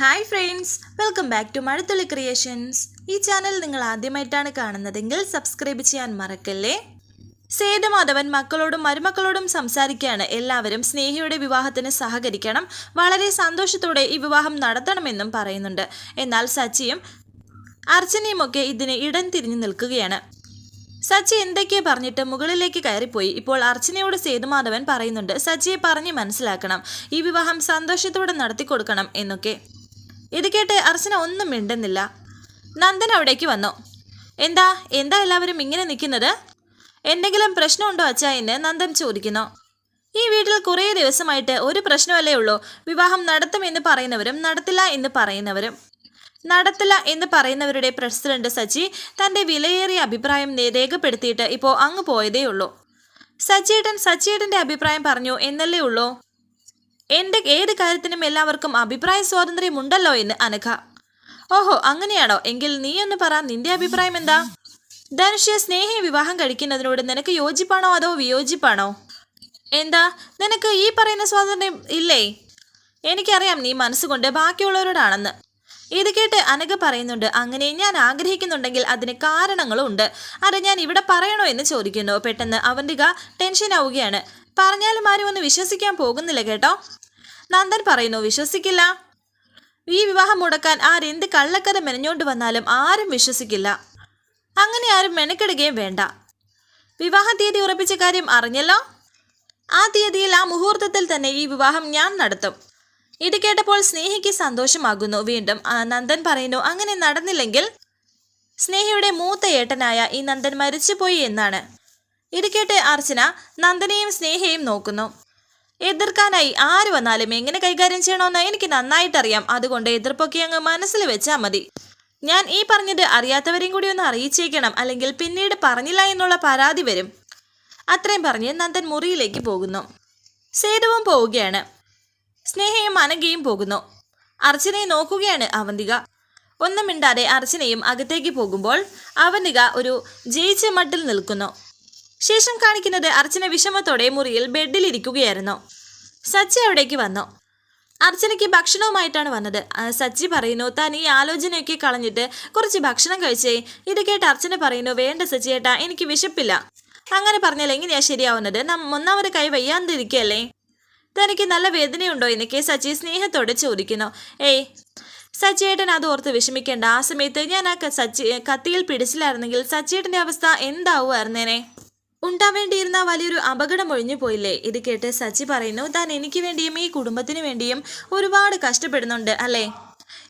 Hi friends welcome back to Mazhathulli creations ഈ channel നിങ്ങൾ ആദ്യമായിട്ടാണ് കാണുന്നതെങ്കിൽ സബ്സ്ക്രൈബ് ചെയ്യാൻ മറക്കല്ലേ? സേതുമാധവൻ മക്കളോടും മരുമക്കളോടും സംസാരിക്കുകയാണ്. എല്ലാവരും സ്നേഹിയുടെ വിവാഹത്തിന് സഹകരിക്കണം. വളരെ സന്തോഷത്തോടെ ഈ വിവാഹം നടത്തണമെന്നും പറയുന്നുണ്ട്. എന്നാൽ സച്ചിയും അർച്ചനയുമൊക്കെ ഇതിന് ഇടം തിരിഞ്ഞു നിൽക്കുകയാണ്. സച്ചി എന്തൊക്കെയാ പറഞ്ഞിട്ട് മുകളിലേക്ക് കയറിപ്പോയി. ഇപ്പോൾ അർച്ചനയോട് സേതുമാധവൻ പറയുന്നുണ്ട് സച്ചിയെ പറഞ്ഞ് മനസ്സിലാക്കണം. ഈ വിവാഹം സന്തോഷത്തോടെ നടത്തിക്കൊടുക്കണം എന്നൊക്കെ. ഇത് കേട്ട് അർച്ചന ഒന്നും മിണ്ടുന്നില്ല. നന്ദൻ അവിടേക്ക് വന്നു. എന്താ എന്താ എല്ലാവരും ഇങ്ങനെ നിൽക്കുന്നത്? എന്തെങ്കിലും പ്രശ്നമുണ്ടോ അച്ഛ എന്ന് നന്ദൻ ചോദിക്കുന്നു. ഈ വീട്ടിൽ കുറേ ദിവസമായിട്ട് ഒരു പ്രശ്നമല്ലേ ഉള്ളൂ. വിവാഹം നടത്തുമെന്ന് പറയുന്നവരും നടത്തില്ല എന്ന് പറയുന്നവരും. നടത്തില്ല എന്ന് പറയുന്നവരുടെ പ്രസിഡന്റ് സച്ചി തന്റെ വിലയേറിയ അഭിപ്രായം രേഖപ്പെടുത്തിയിട്ട് ഇപ്പോൾ അങ്ങ് പോയതേ ഉള്ളൂ. സച്ചിയേട്ടൻ സച്ചിയേട്ടന്റെ അഭിപ്രായം പറഞ്ഞു എന്നല്ലേ ഉള്ളൂ? എന്റെ ഏത് കാര്യത്തിനും എല്ലാവർക്കും അഭിപ്രായ സ്വാതന്ത്ര്യമുണ്ടല്ലോ എന്ന് അനഘ. ഓഹോ അങ്ങനെയാണോ? എങ്കിൽ നീ ഒന്ന് പറ നിന്റെ അഭിപ്രായം എന്താ? ധനുഷ്യ സ്നേഹി വിവാഹം കഴിക്കുന്നതിനോട് നിനക്ക് യോജിപ്പാണോ അതോ വിയോജിപ്പാണോ? എന്താ? നിനക്ക് ഈ പറയുന്ന സ്വാതന്ത്ര്യം ഇല്ലേ? എനിക്കറിയാം നീ മനസ്സുകൊണ്ട് ബാക്കിയുള്ളവരോടാണെന്ന്. ഇത് കേട്ട് അനഘ പറയുന്നുണ്ട് അങ്ങനെ ഞാൻ ആഗ്രഹിക്കുന്നുണ്ടെങ്കിൽ അതിന് കാരണങ്ങളും ഉണ്ട് അത് ഞാൻ ഇവിടെ പറയണോ? എന്ന് ചോദിക്കുന്നു. പെട്ടെന്ന് അവന്റെ ടെൻഷൻ ആവുകയാണ് പറഞ്ഞാലും ആരും ഒന്ന് വിശ്വസിക്കാൻ പോകുന്നില്ല കേട്ടോ. നന്ദൻ പറയുന്നു വിശ്വസിക്കില്ല. ഈ വിവാഹം മുടക്കാൻ ആരെന്ത് കള്ളക്കഥ മെനഞ്ഞോണ്ട് വന്നാലും ആരും വിശ്വസിക്കില്ല. അങ്ങനെ ആരും മെനക്കെടുകയും വേണ്ട. വിവാഹ തീയതി ഉറപ്പിച്ച കാര്യം അറിഞ്ഞല്ലോ? ആ തീയതിയിൽ ആ മുഹൂർത്തത്തിൽ തന്നെ ഈ വിവാഹം ഞാൻ നടത്തും. ഇത് കേട്ടപ്പോൾ സ്നേഹിക്ക് സന്തോഷമാകുന്നു. വീണ്ടും നന്ദൻ പറയുന്നു അങ്ങനെ നടന്നില്ലെങ്കിൽ സ്നേഹയുടെ മൂത്ത ഏട്ടനായ ഈ നന്ദൻ മരിച്ചുപോയി എന്നാണ്. ഇത് കേട്ട് അർച്ചന നന്ദനെയും സ്നേഹയും നോക്കുന്നു. എതിർക്കാനായി ആര് വന്നാലും എങ്ങനെ കൈകാര്യം ചെയ്യണമെന്ന് എനിക്ക് നന്നായിട്ടറിയാം. അതുകൊണ്ട് എതിർപ്പൊക്കെ അങ്ങ് മനസ്സിൽ വെച്ചാൽ മതി. ഞാൻ ഈ പറഞ്ഞത് അറിയാത്തവരെയും കൂടി ഒന്ന് അറിയിച്ചേക്കണം. അല്ലെങ്കിൽ പിന്നീട് പറഞ്ഞില്ല എന്നുള്ള പരാതി വരും. അത്രയും പറഞ്ഞ് നന്ദൻ മുറിയിലേക്ക് പോകുന്നു. സേതുവും പോവുകയാണ്. സ്നേഹയും അനഘയും പോകുന്നു. അർച്ചനയെ നോക്കുകയാണ് അവന്തിക. ഒന്നും മിണ്ടാതെ അർച്ചനയും അകത്തേക്ക് പോകുമ്പോൾ അവന്തിക ഒരു ജയിച്ച മട്ടിൽ നിൽക്കുന്നു. ശേഷം കാണിക്കുന്നത് അർച്ചന വിഷമത്തോടെ മുറിയിൽ ബെഡിലിരിക്കുകയായിരുന്നു സച്ചി അവിടേക്ക് വന്നു. അർച്ചനയ്ക്ക് ഭക്ഷണവുമായിട്ടാണ് വന്നത്. സച്ചി പറയുന്നു താൻ ഈ ആലോചനയൊക്കെ കളഞ്ഞിട്ട് കുറച്ച് ഭക്ഷണം കഴിച്ചേ. ഇത് കേട്ട് അർച്ചന പറയുന്നു വേണ്ട സച്ചിയേട്ടാ എനിക്ക് വിശപ്പില്ല. അങ്ങനെ പറഞ്ഞാൽ എങ്ങനെയാ ശരിയാവുന്നത്? ഒന്നാമത് കൈ വയ്യാണ്ടിരിക്കുകയല്ലേ തനിക്ക് നല്ല വേദനയുണ്ടോ എന്നൊക്കെ സച്ചി സ്നേഹത്തോടെ ചോദിക്കുന്നു. ഏയ് സച്ചിയേട്ടൻ അത് ഓർത്ത് വിഷമിക്കേണ്ട. ആ സമയത്ത് ഞാൻ ആ സച്ചി കത്തിയിൽ പിടിച്ചില്ലായിരുന്നെങ്കിൽ സച്ചിയേട്ടന്റെ അവസ്ഥ എന്താവുമായിരുന്നേനെ? ഉണ്ടാവേണ്ടിയിരുന്ന വലിയൊരു അപകടം ഒഴിഞ്ഞു പോയില്ലേ? ഇത് കേട്ട് സച്ചി പറയുന്നു താൻ എനിക്ക് വേണ്ടിയും ഈ കുടുംബത്തിന് വേണ്ടിയും ഒരുപാട് കഷ്ടപ്പെടുന്നുണ്ട് അല്ലേ?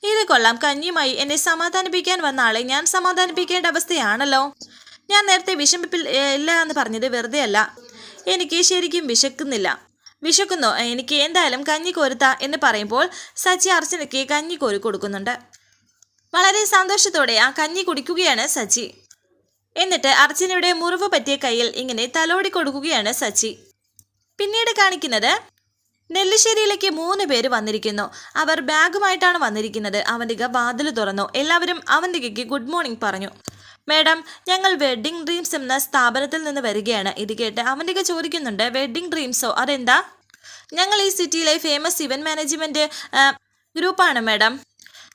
ഇത് കൊള്ളാം. കഞ്ഞിയുമായി എന്നെ സമാധാനിപ്പിക്കാൻ വന്ന ആളെ ഞാൻ സമാധാനിപ്പിക്കേണ്ട അവസ്ഥയാണല്ലോ. ഞാൻ നേരത്തെ വിഷമിപ്പിൽ ഇല്ല എന്ന് പറഞ്ഞത് വെറുതെ അല്ല. എനിക്ക് ശരിക്കും വിശക്കുന്നില്ല. വിശക്കുന്നോ. എനിക്ക് എന്തായാലും കഞ്ഞി കോരുത്ത എന്ന് പറയുമ്പോൾ സച്ചി അർച്ചനയ്ക്ക് കഞ്ഞി കോരി കൊടുക്കുന്നുണ്ട്. വളരെ സന്തോഷത്തോടെ ആ കഞ്ഞി കുടിക്കുകയാണ് സച്ചി. എന്നിട്ട് അർച്ചനയുടെ മുറിവ് പറ്റിയ കയ്യിൽ ഇങ്ങനെ തലോടി കൊടുക്കുകയാണ് സച്ചി. പിന്നീട് കാണിക്കുന്നത് നെല്ലിശ്ശേരിയിലേക്ക് മൂന്ന് പേര് വന്നിരിക്കുന്നു. അവർ ബാഗുമായിട്ടാണ് വന്നിരിക്കുന്നത്. അവന്തിക വാതിൽ തുറന്നു. എല്ലാവരും അവന്തികയ്ക്ക് ഗുഡ് മോർണിംഗ് പറഞ്ഞു. മേഡം ഞങ്ങൾ വെഡ്ഡിംഗ് ഡ്രീംസ് എന്ന സ്ഥാപനത്തിൽ നിന്ന് വരികയാണ്. ഇത് കേട്ട് അവന്തിക ചോദിക്കുന്നുണ്ട് വെഡ്ഡിംഗ് ഡ്രീംസോ അതെന്താ? ഞങ്ങൾ ഈ സിറ്റിയിലെ ഫേമസ് ഇവന്റ് മാനേജ്മെന്റ് ഗ്രൂപ്പാണ് മേഡം.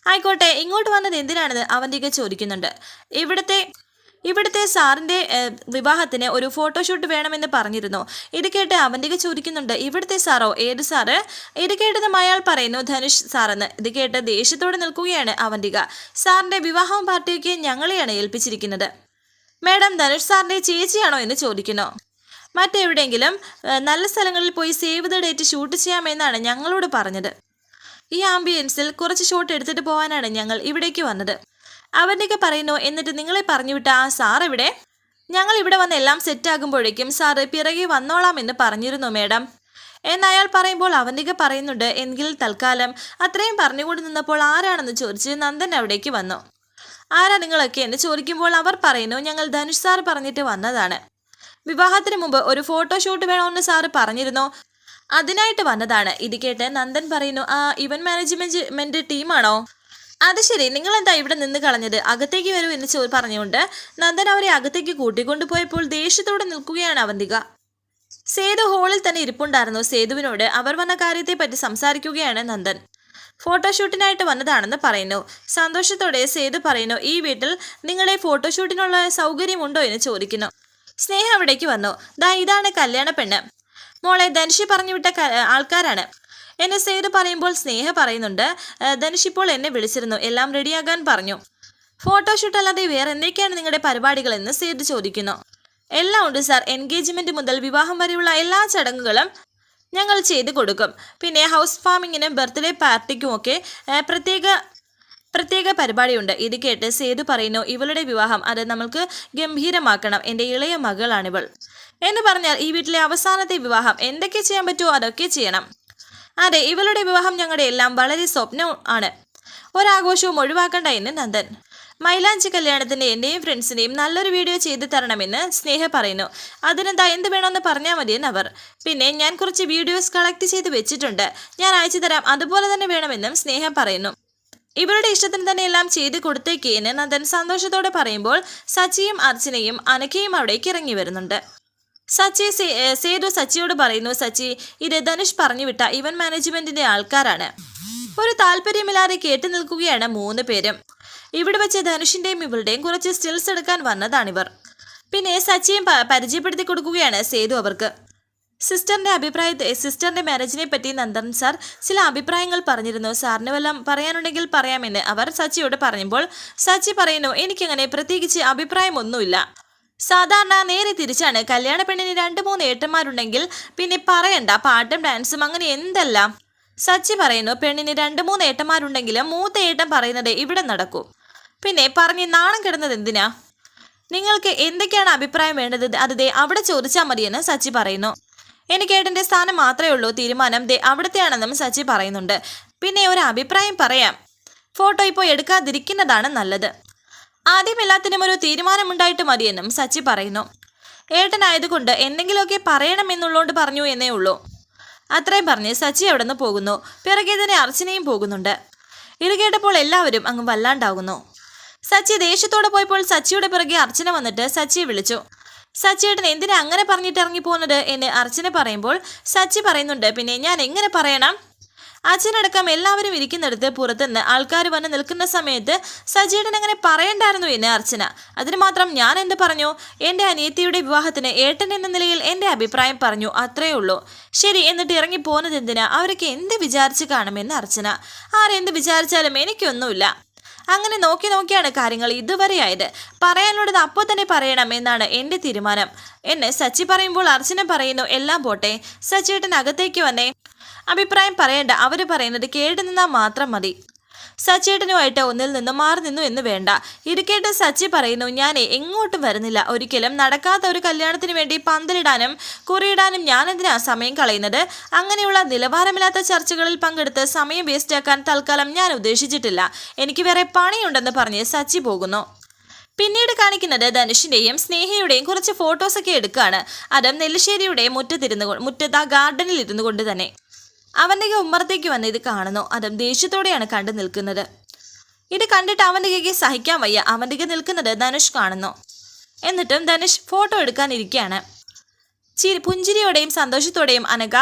ആയിക്കോട്ടെ ഇങ്ങോട്ട് വന്നത് എന്തിനാണെന്ന് അവന്തിക ചോദിക്കുന്നുണ്ട്. ഇവിടുത്തെ ഇവിടുത്തെ സാറിന്റെ വിവാഹത്തിന് ഒരു ഫോട്ടോഷൂട്ട് വേണമെന്ന് പറഞ്ഞിരുന്നു. ഇത് കേട്ട് അവന്തിക ചോദിക്കുന്നുണ്ട് ഇവിടുത്തെ സാറോ? ഏത് സാറ്? ഇത് കേട്ടതും അയാൾ പറയുന്നു ധനുഷ് സാറെന്ന്. ഇത് കേട്ട് ദേഷ്യത്തോടെ നിൽക്കുകയാണ് അവന്തിക. സാറിന്റെ വിവാഹവും പാർട്ടിയൊക്കെ ഞങ്ങളെയാണ് ഏൽപ്പിച്ചിരിക്കുന്നത്. മാഡം ധനുഷ് സാറിന്റെ ചേച്ചിയാണോ എന്ന് ചോദിക്കുന്നു. മറ്റെവിടെയെങ്കിലും നല്ല സ്ഥലങ്ങളിൽ പോയി സേവ് ദ ഡേറ്റ് ഷൂട്ട് ചെയ്യാമെന്നാണ് ഞങ്ങളോട് പറഞ്ഞത്. ഈ ആംബിയൻസിൽ കുറച്ച് ഷോട്ട് എടുത്തിട്ട് പോകാനാണ് ഞങ്ങൾ ഇവിടേക്ക് വന്നത്. അവന്റെയൊക്കെ പറയുന്നു. എന്നിട്ട് നിങ്ങളെ പറഞ്ഞു വിട്ട ആ സാർ ഇവിടെ ഞങ്ങൾ ഇവിടെ വന്ന് എല്ലാം സെറ്റാകുമ്പോഴേക്കും സാറ് പിറകെ വന്നോളാം എന്ന് പറഞ്ഞിരുന്നു മേഡം എന്നയാൾ പറയുമ്പോൾ അവന്റെയൊക്കെ പറയുന്നുണ്ട് എങ്കിൽ തൽക്കാലം. അത്രയും പറഞ്ഞുകൊണ്ട് നിന്നപ്പോൾ ആരാണെന്ന് ചോദിച്ച് നന്ദൻ അവിടേക്ക് വന്നു. ആരാ നിങ്ങളൊക്കെ? എന്ന് ചോദിക്കുമ്പോൾ അവർ പറയുന്നു ഞങ്ങൾ ധനുഷ് സാർ പറഞ്ഞിട്ട് വന്നതാണ്. വിവാഹത്തിന് മുമ്പ് ഒരു ഫോട്ടോഷൂട്ട് വേണമെന്ന് സാറ് പറഞ്ഞിരുന്നു. അതിനായിട്ട് വന്നതാണ്. ഇത് കേട്ട് നന്ദൻ പറയുന്നു ആ ഇവന്റ് മാനേജ്മെന്റ് ടീമാണോ അത് ശരി. നിങ്ങൾ എന്താ ഇവിടെ നിന്ന് കളഞ്ഞത്? അകത്തേക്ക് വരൂ എന്ന് ചോ പറഞ്ഞുകൊണ്ട് നന്ദൻ അവരെ അകത്തേക്ക് കൂട്ടിക്കൊണ്ടുപോയപ്പോൾ ദേഷ്യത്തോടെ നിൽക്കുകയാണ് അവന്തിക. സേതു ഹോളിൽ തന്നെ ഇരിപ്പുണ്ടായിരുന്നു. സേതുവിനോട് അവർ വന്ന കാര്യത്തെ പറ്റി സംസാരിക്കുകയാണ് നന്ദൻ. ഫോട്ടോഷൂട്ടിനായിട്ട് വന്നതാണെന്ന് പറയുന്നു. സന്തോഷത്തോടെ സേതു പറയുന്നു ഈ വീട്ടിൽ നിങ്ങളെ ഫോട്ടോഷൂട്ടിനുള്ള സൗകര്യമുണ്ടോ? എന്ന് ചോദിക്കുന്നു. സ്നേഹ അവിടേക്ക് വന്നു. ദാ ഇതാണ് കല്യാണ പെണ്ണ്. മോളെ ധനുഷി പറഞ്ഞു വിട്ട ക- ആൾക്കാരാണ്. എന്നെ സേതു പറയുമ്പോൾ സ്നേഹ പറയുന്നുണ്ട് "ഏ, ധനുഷ് ഇപ്പോൾ എന്നെ വിളിച്ചിരുന്നു. എല്ലാം റെഡിയാകാൻ പറഞ്ഞു. ഫോട്ടോഷൂട്ട് അല്ലാതെ വേറെ എന്തൊക്കെയാണ് നിങ്ങളുടെ പരിപാടികൾ എന്ന് സേതു ചോദിക്കുന്നു. എല്ലാം ഉണ്ട് സാർ. എൻഗേജ്മെന്റ് മുതൽ വിവാഹം വരെയുള്ള എല്ലാ ചടങ്ങുകളും ഞങ്ങൾ ചെയ്തു കൊടുക്കും. പിന്നെ ഹൗസ് ഫാമിങ്ങിനും ബർത്ത്ഡേ പാർട്ടിക്കുമൊക്കെ പ്രത്യേക പ്രത്യേക പരിപാടിയുണ്ട്. ഇത് കേട്ട് സേതു പറയുന്നു ഇവളുടെ വിവാഹം. അത് നമ്മൾക്ക് ഗംഭീരമാക്കണം. എന്റെ ഇളയ മകളാണിവൾ. എന്ന് പറഞ്ഞാൽ ഈ വീട്ടിലെ അവസാനത്തെ വിവാഹം. എന്തൊക്കെ ചെയ്യാൻ പറ്റുമോ അതൊക്കെ ചെയ്യണം. അതെ ഇവളുടെ വിവാഹം ഞങ്ങളുടെ എല്ലാം വളരെ സ്വപ്നം ആണ്. ഒരാഘോഷവും ഒഴിവാക്കണ്ട എന്ന് നന്ദൻ. മൈലാഞ്ചി കല്യാണത്തിന്റെ എന്റെയും ഫ്രണ്ട്സിന്റെയും നല്ലൊരു വീഡിയോ ചെയ്തു തരണമെന്ന് സ്നേഹ പറയുന്നു. അതിനെന്താ എന്ത് വേണമെന്ന് പറഞ്ഞാൽ മതിയെന്ന് അവർ. പിന്നെ ഞാൻ കുറച്ച് വീഡിയോസ് കളക്ട് ചെയ്ത് വെച്ചിട്ടുണ്ട്. ഞാൻ അയച്ചു തരാം. അതുപോലെ തന്നെ വേണമെന്നും സ്നേഹ പറയുന്നു. ഇവരുടെ ഇഷ്ടത്തിന് തന്നെ എല്ലാം ചെയ്ത് കൊടുത്തേക്ക് എന്ന് നന്ദൻ സന്തോഷത്തോടെ പറയുമ്പോൾ സച്ചിയും അർച്ചനയും അനക്കയും അവിടേക്ക് ഇറങ്ങി വരുന്നുണ്ട്. സച്ചി സേതു സച്ചിയോട് പറയുന്നു സച്ചി ഇത് ധനുഷ് പറഞ്ഞു വിട്ട ഇവന്റ് മാനേജ്മെന്റിന്റെ ആൾക്കാരാണ്. ഒരു താല്പര്യമില്ലാതെ കേട്ടു നിൽക്കുകയാണ് മൂന്ന് പേരും. ഇവിടെ വെച്ച് ധനുഷിന്റെയും ഇവളുടെയും കുറച്ച് സ്റ്റിൽസ് എടുക്കാൻ വന്നതാണിവർ. പിന്നെ സച്ചിയും പരിചയപ്പെടുത്തി കൊടുക്കുകയാണ് സേതു അവർക്ക്. സിസ്റ്ററിന്റെ അഭിപ്രായത്തെ സിസ്റ്ററിന്റെ മാരേജിനെ പറ്റി നന്ദൻ സാർ ചില അഭിപ്രായങ്ങൾ പറഞ്ഞിരുന്നു. സാറിന് വല്ലതും പറയാനുണ്ടെങ്കിൽ പറയാമെന്ന് അവർ സച്ചിയോട് പറയുമ്പോൾ സച്ചി പറയുന്നു എനിക്കങ്ങനെ പ്രത്യേകിച്ച് അഭിപ്രായമൊന്നുമില്ല. സാധാരണ നേരെ തിരിച്ചാണ്. കല്യാണ പെണ്ണിന് രണ്ട് മൂന്ന് ഏട്ടന്മാരുണ്ടെങ്കിൽ പിന്നെ പറയണ്ട. പാട്ടും ഡാൻസും അങ്ങനെ എന്തെല്ലാം? സച്ചി പറയുന്നു പെണ്ണിന് രണ്ട് മൂന്ന് ഏട്ടന്മാരുണ്ടെങ്കിലും മൂത്ത ഏട്ടൻ പറയുന്നത് ഇവിടെ നടക്കൂ. പിന്നെ പറഞ്ഞ് നാണം കിടന്നത് എന്തിനാ? നിങ്ങൾക്ക് എന്തൊക്കെയാണ് അഭിപ്രായം വേണ്ടത്? അത് ദേ അവിടെ ചോദിച്ചാൽ മതിയെന്ന് സച്ചി പറയുന്നു. എനിക്ക് ഏട്ടന്റെ സ്ഥാനം മാത്രമേ ഉള്ളൂ. തീരുമാനം ദേ അവിടുത്തെയാണെന്നും സച്ചി പറയുന്നുണ്ട്. പിന്നെ ഒരു അഭിപ്രായം പറയാം. ഫോട്ടോ ഇപ്പോൾ എടുക്കാതിരിക്കുന്നതാണ് നല്ലത്. ആദ്യം എല്ലാത്തിനും ഒരു തീരുമാനമുണ്ടായിട്ട് മതിയെന്നും സച്ചി പറയുന്നു. ഏട്ടനായതുകൊണ്ട് എന്തെങ്കിലുമൊക്കെ പറയണമെന്നുള്ളതുകൊണ്ട് പറഞ്ഞു എന്നേ ഉള്ളൂ. അത്രയും പറഞ്ഞ് സച്ചി അവിടെ നിന്ന് പോകുന്നു. പിറകെ തന്നെ അർച്ചനയും പോകുന്നുണ്ട്. ഇത് കേട്ടപ്പോൾ എല്ലാവരും അങ്ങ് വല്ലാണ്ടാകുന്നു. സച്ചി ദേഷ്യത്തോടെ പോയപ്പോൾ സച്ചിയുടെ പിറകെ അർച്ചന വന്നിട്ട് സച്ചിയെ വിളിച്ചു. സച്ചിയേട്ടൻ എന്തിനാ അങ്ങനെ പറഞ്ഞിട്ട് ഇറങ്ങി പോകുന്നത് എന്ന് അർച്ചന പറയുമ്പോൾ സച്ചി പറയുന്നുണ്ട് പിന്നെ ഞാൻ എങ്ങനെ പറയണം? അച്ഛനടക്കം എല്ലാവരും ഇരിക്കുന്നിടത്ത് പുറത്തുനിന്ന് ആൾക്കാർ വന്ന് നിൽക്കുന്ന സമയത്ത് സജീടൻ അങ്ങനെ പറയണ്ടായിരുന്നു എന്നെ അർച്ചന. അതിന് മാത്രം ഞാൻ എന്ത് പറഞ്ഞു? എന്റെ അനിയത്തിയുടെ വിവാഹത്തിന് ഏട്ടൻ എന്ന നിലയിൽ എന്റെ അഭിപ്രായം പറഞ്ഞു അത്രയേ ഉള്ളൂ. ശരി എന്നിട്ട് ഇറങ്ങി പോകുന്നത് എന്തിനാ? അവരൊക്കെ എന്ത് വിചാരിച്ച് കാണുമെന്ന് അർച്ചന. ആരെന്ത് വിചാരിച്ചാലും എനിക്കൊന്നുമില്ല. അങ്ങനെ നോക്കി നോക്കിയാണ് കാര്യങ്ങൾ ഇതുവരെ ആയത്. പറയാനുള്ളത് അപ്പോൾ തന്നെ പറയണം എന്നാണ് എന്റെ തീരുമാനം. എന്നെ സച്ചി പറയുമ്പോൾ അർച്ചന പറയുന്നു എല്ലാം പോട്ടെ. സച്ചിയേട്ടൻ അകത്തേക്ക് വന്നേ. അഭിപ്രായം പറയേണ്ട അവർ പറയുന്നത് കേട്ടു നിന്നാൽ മാത്രം മതി. സച്ചേട്ടനുമായിട്ട് ഒന്നിൽ നിന്ന് മാറി നിന്നു എന്ന് വേണ്ട. ഇരിക്കേട്ട് സച്ചി പറയുന്നു ഞാൻ എങ്ങോട്ടും വരുന്നില്ല. ഒരിക്കലും നടക്കാത്ത ഒരു കല്യാണത്തിന് വേണ്ടി പന്തലിടാനും കുറിയിടാനും ഞാൻ എന്തിനാ സമയം കളയുന്നത്? അങ്ങനെയുള്ള നിലവാരമില്ലാത്ത ചർച്ചകളിൽ പങ്കെടുത്ത് സമയം വേസ്റ്റാക്കാൻ തൽക്കാലം ഞാൻ ഉദ്ദേശിച്ചിട്ടില്ല. എനിക്ക് വേറെ പണിയുണ്ടെന്ന് പറഞ്ഞ് സച്ചി പോകുന്നു. പിന്നീട് കാണിക്കുന്നത് ധനുഷിന്റെയും സ്നേഹയുടെയും കുറച്ച് ഫോട്ടോസൊക്കെ എടുക്കുകയാണ് അതും നെല്ലിശ്ശേരിയുടെ മുറ്റത്തിരുന്നു മുറ്റത്ത് ആ ഗാർഡനിൽ ഇരുന്നു കൊണ്ട് തന്നെ. അവന്റെ ഉമ്മറത്തേക്ക് വന്ന് ഇത് കാണുന്നു. അതും ദേഷ്യത്തോടെയാണ് കണ്ടു നിൽക്കുന്നത്. ഇത് കണ്ടിട്ട് അവന്റെ സഹിക്കാൻ വയ്യ. അവന്റെ നിൽക്കുന്നത് ധനുഷ് കാണുന്നു. എന്നിട്ടും ധനുഷ് ഫോട്ടോ എടുക്കാനിരിക്കുകയാണ് ചിരി പുഞ്ചിരിയോടെയും സന്തോഷത്തോടെയും അനക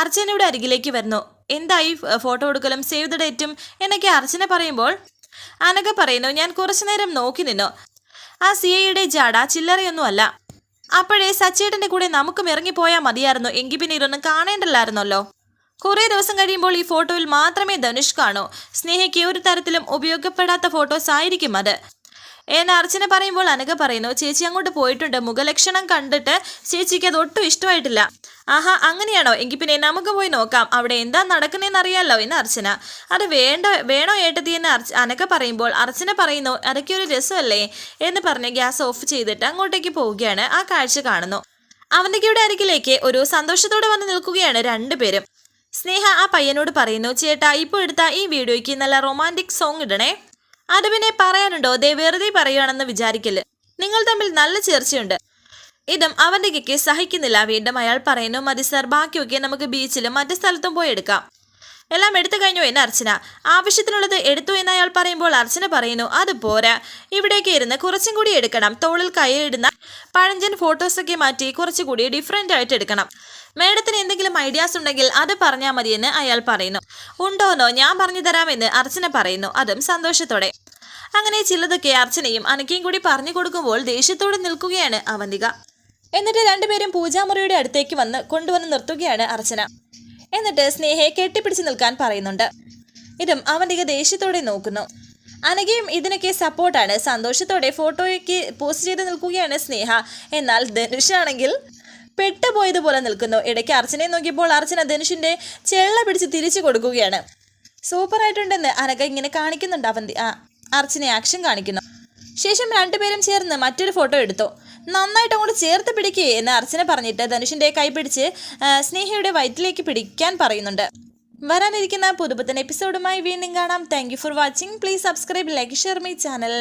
അർച്ചനയുടെ അരികിലേക്ക് വരുന്നു. എന്തായി ഫോട്ടോ എടുക്കലും? സേവ് ദ ഡേറ്റും? എന്നൊക്കെ അർച്ചന പറയുമ്പോൾ അനക പറയുന്നു ഞാൻ കുറച്ചു നേരം നോക്കി നിന്നു. ആ സി ഐയുടെ ജാട ചില്ലറയൊന്നുമല്ല അപ്പോഴേ സച്ചേട്ടന്റെ കൂടെ നമുക്കും ഇറങ്ങിപ്പോയാൽ മതിയായിരുന്നു. എങ്കിൽ പിന്നെ ഇതൊന്നും കാണേണ്ടല്ലായിരുന്നല്ലോ. കുറേ ദിവസം കഴിയുമ്പോൾ ഈ ഫോട്ടോയിൽ മാത്രമേ ധനുഷ് കാണൂ. സ്നേഹയ്ക്ക് ഒരു തരത്തിലും ഉപയോഗപ്പെടാത്ത ഫോട്ടോസ് ആയിരിക്കും അത്. എന്ന് അർച്ചന പറയുമ്പോൾ അനഘ പറയുന്നു ചേച്ചി അങ്ങോട്ട് പോയിട്ടുണ്ട്. മുഖലക്ഷണം കണ്ടിട്ട് ചേച്ചിക്ക് അത് ഒട്ടും ഇഷ്ടമായിട്ടില്ല. ആഹാ അങ്ങനെയാണോ? എങ്കിൽ പിന്നെ നമുക്ക് പോയി നോക്കാം. അവിടെ എന്താ നടക്കുന്നതെന്ന് അറിയാമല്ലോ എന്ന് അർച്ചന. അത് വേണ്ട വേണോ ഏട്ടത്തി? എന്ന് അർച്ച അനക്ക പറയുമ്പോൾ അർച്ചന പറയുന്നു അതൊക്കെ ഒരു രസമല്ലേ? എന്ന് പറഞ്ഞ് ഗ്യാസ് ഓഫ് ചെയ്തിട്ട് അങ്ങോട്ടേക്ക് പോവുകയാണ്. ആ കാഴ്ച കാണുന്നു. അവന്തിക്കയുടെ അരികിലേക്ക് ഒരു സന്തോഷത്തോടെ വന്ന് നിൽക്കുകയാണ് രണ്ടുപേരും. സ്നേഹ ആ പയ്യനോട് പറയുന്നു ചേട്ടാ ഇപ്പോൾ എടുത്ത ഈ വീഡിയോയ്ക്ക് നല്ല റൊമാന്റിക് സോങ് ഇടണേ. അത് പിന്നെ പറയാനുണ്ടോ? ദേ വെറുതെ പറയുകയാണെന്ന് വിചാരിക്കൽ. നിങ്ങൾ തമ്മിൽ നല്ല ചേർച്ചയുണ്ട്. ഇതും അവന്റെ കിക്ക് സഹിക്കുന്നില്ല വീണ്ടും അയാൾ പറയുന്നു. മതി സർ ബാക്കിയൊക്കെ നമുക്ക് ബീച്ചിലും മറ്റു സ്ഥലത്തും പോയി എടുക്കാം. എല്ലാം എടുത്തു കഴിഞ്ഞു എന്ന് അർച്ചന. ആവശ്യത്തിനുള്ളത് എടുത്തു എന്ന് അയാൾ പറയുമ്പോൾ അർച്ചന പറയുന്നു അത് പോരാ. ഇവിടേക്ക് ഇരുന്ന് കുറച്ചും കൂടി എടുക്കണം. തോളിൽ കൈയിടുന്ന പഴഞ്ചൻ ഫോട്ടോസൊക്കെ മാറ്റി കുറച്ചുകൂടി ഡിഫറെന്റ് ആയിട്ട് എടുക്കണം. മേഡത്തിന് എന്തെങ്കിലും ഐഡിയാസ് ഉണ്ടെങ്കിൽ അത് പറഞ്ഞാൽ മതിയെന്ന് അയാൾ പറയുന്നു. ഉണ്ടോന്നോ? ഞാൻ പറഞ്ഞു തരാമെന്ന് അർച്ചന പറയുന്നു. അതും സന്തോഷത്തോടെ. അങ്ങനെ ചിലതൊക്കെ അർച്ചനയും അനക്കയും കൂടി പറഞ്ഞു കൊടുക്കുമ്പോൾ ദേഷ്യത്തോടെ നിൽക്കുകയാണ് അവന്തിക. എന്നിട്ട് രണ്ടുപേരും പൂജാമുറിയുടെ അടുത്തേക്ക് വന്ന് കൊണ്ടുവന്ന് നിർത്തുകയാണ് അർച്ചന. എന്നിട്ട് സ്നേഹയെ കെട്ടിപ്പിടിച്ച് നിൽക്കാൻ പറയുന്നുണ്ട്. ഇതും അവന്തിക ദേഷ്യത്തോടെ നോക്കുന്നു. അനഘയും ഇതിനൊക്കെ സപ്പോർട്ടാണ് സന്തോഷത്തോടെ ഫോട്ടോയ്ക്ക് പോസ്റ്റ് ചെയ്ത് നിൽക്കുകയാണ് സ്നേഹ. എന്നാൽ ധനുഷാണെങ്കിൽ പെട്ടുപോയതുപോലെ നിൽക്കുന്നു. ഇടയ്ക്ക് അർച്ചനയെ നോക്കിയപ്പോൾ അർച്ചന ധനുഷിന്റെ ചെള്ള പിടിച്ച് തിരിച്ചു കൊടുക്കുകയാണ്. സൂപ്പർ ആയിട്ടുണ്ടെന്ന് അനക ഇങ്ങനെ കാണിക്കുന്നുണ്ട് അവന്തി. ആ അർച്ചന ആക്ഷൻ കാണിക്കുന്നു. ശേഷം രണ്ടുപേരും ചേർന്ന് മറ്റൊരു ഫോട്ടോ എടുത്തു. നന്നായിട്ട് അങ്ങോട്ട് ചേർത്ത് പിടിക്കേ എന്ന് അർച്ചന പറഞ്ഞിട്ട് ധനുഷിന്റെ കൈ പിടിച്ച് സ്നേഹയുടെ വയറ്റിലേക്ക് പിടിക്കാൻ പറയുന്നുണ്ട്. വരാനിരിക്കുന്ന പുതുപുത്തൻ എപ്പിസോഡുമായി വീണ്ടും കാണാം. Thank for watching please subscribe like share my channel